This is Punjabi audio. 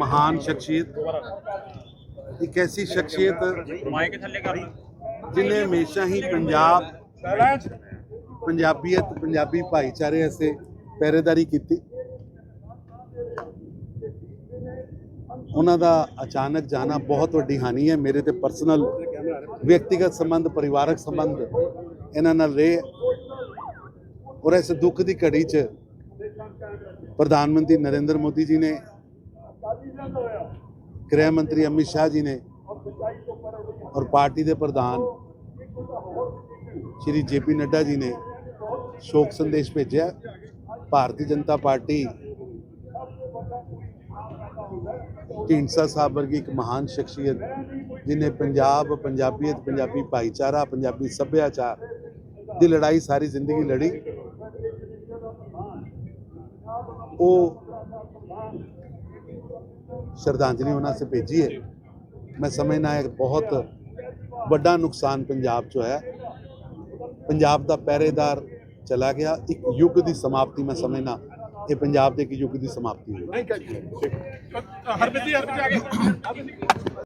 ਮਹਾਨ ਸ਼ਖਸੀਅਤ ਇੱਕ ਐਸੀ ਸ਼ਖਸੀਅਤ ਮਾਈਕ ਜਿਨੇ ਹਮੇਸ਼ਾ ਹੀ ਪੰਜਾਬ ਪੰਜਾਬੀਅਤ ਪੰਜਾਬੀ ਭਾਈਚਾਰੇ ਵਾਸਤੇ ਪਹਿਰੇਦਾਰੀ ਕੀਤੀ ਉਹਨਾਂ ਦਾ ਅਚਾਨਕ ਜਾਣਾ ਬਹੁਤ ਵੱਡੀ ਹਾਨੀ ਹੈ ਮੇਰੇ ਤੇ ਪਰਸਨਲ ਵਿਅਕਤੀਗਤ ਸੰਬੰਧ ਪਰਿਵਾਰਕ ਸੰਬੰਧ ਇਹਨਾਂ ਨਾਲ ਰਹੇ ਔਰ ਇਸ ਦੁੱਖ ਦੀ ਘੜੀ 'ਚ ਪ੍ਰਧਾਨ ਮੰਤਰੀ ਨਰਿੰਦਰ ਮੋਦੀ ਜੀ ਨੇ ਗ੍ਰਹਿ ਮੰਤਰੀ ਅਮਿਤ ਸ਼ਾਹ ਜੀ ਨੇ ਔਰ ਪਾਰਟੀ ਦੇ ਪ੍ਰਧਾਨ ਸ਼੍ਰੀ ਜੇਪੀ ਨੱਡਾ ਜੀ ਨੇ ਸ਼ੋਕ ਸੰਦੇਸ਼ ਭੇਜਿਆ ਭਾਰਤੀ ਜਨਤਾ ਪਾਰਟੀ ਢੀਂਡਸਾ ਸਾਹਿਬ ਵਰਗੀ ਇੱਕ ਮਹਾਨ ਸ਼ਖਸੀਅਤ ਜਿਨੇ ਪੰਜਾਬ ਪੰਜਾਬੀਅਤ ਪੰਜਾਬੀ ਭਾਈਚਾਰਾ ਪੰਜਾਬੀ ਸੱਭਿਆਚਾਰ ਦੀ ਲੜਾਈ ਸਾਰੀ ਜ਼ਿੰਦਗੀ ਲੜੀ ਉਹ ਸ਼ਰਧਾਂਜਲੀ ਉਹਨਾਂ ਸੇ ਭੇਜੀ ਹੈ। ਮੈਂ ਸਮਝਦਾ ਹੈ ਬਹੁਤ ਵੱਡਾ ਨੁਕਸਾਨ ਪੰਜਾਬ 'ਚ ਹੋਇਆ ਪੰਜਾਬ ਦਾ ਪਹਿਰੇਦਾਰ ਚਲਾ ਗਿਆ। ਇੱਕ ਯੁੱਗ ਦੀ ਸਮਾਪਤੀ ਮੈਂ ਸਮਝਣਾ ਇਹ ਪੰਜਾਬ ਦੇ ਇੱਕ ਯੁੱਗ ਦੀ ਸਮਾਪਤੀ ਹੋਈ। ਹਰਬਿੰਦ ਜੀ ਹਰਬਿੰਦ ਜੀ, ਆ ਗਏ।